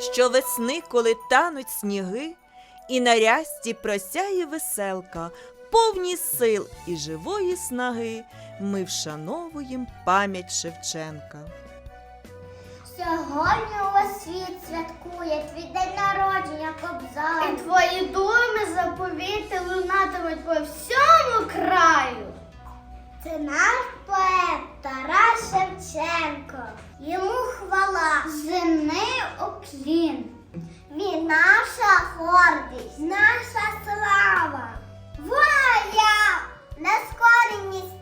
що весни, коли тануть сніги, і на рясті просяє веселка, повні сил і живої снаги, ми вшановуємо пам'ять Шевченка. Сьогодні увесь світ святкує твій день народження І Кобзар. твої думи заповіти лунатимуть по всьому краю. Це наш поет Тарас Шевченко. Йому хвала, земний уклін. Він наша гордість, наша слава. Воля! Нескореність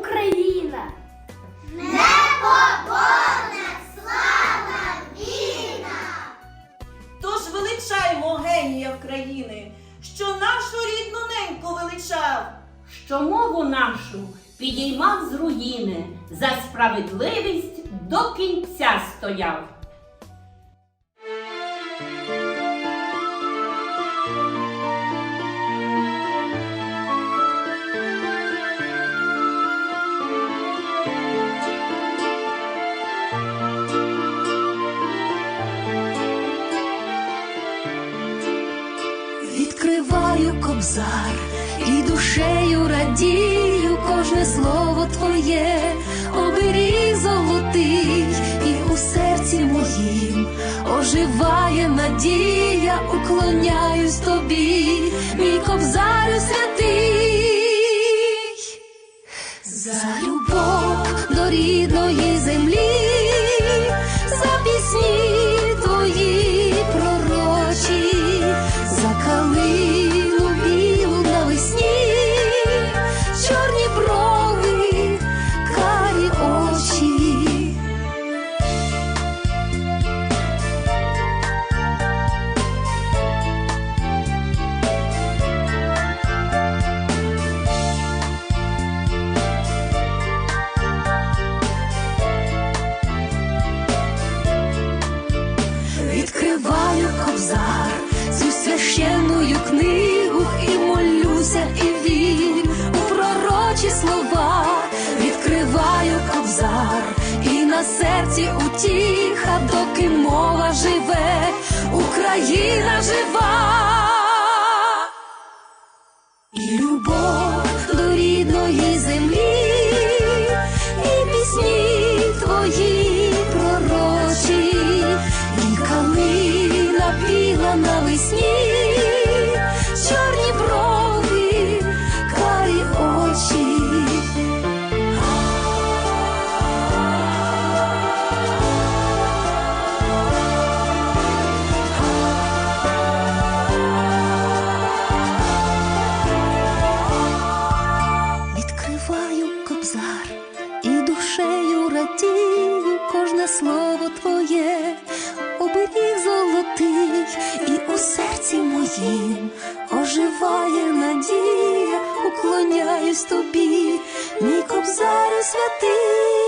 Україна. Непоборна слава війна! Тож величаймо генія країни, що нашу рідну неньку величав. що мову нашу підіймав з руїни, за справедливість до кінця стояв. Відкриваю і душею радію кожне слово твоє, оберіг золотий, і у серці моїм оживає надія, уклоняюсь тобі, мій кобзарю святий. Цю священную книгу і молюся, і вірю у пророчі слова. Відкриваю кобзар, і на серці утіха, доки мова живе, Україна жива. Твоє, оберіг золотий, і у серці моїм оживає надія, уклоняюсь тобі, мій кобзарю святий.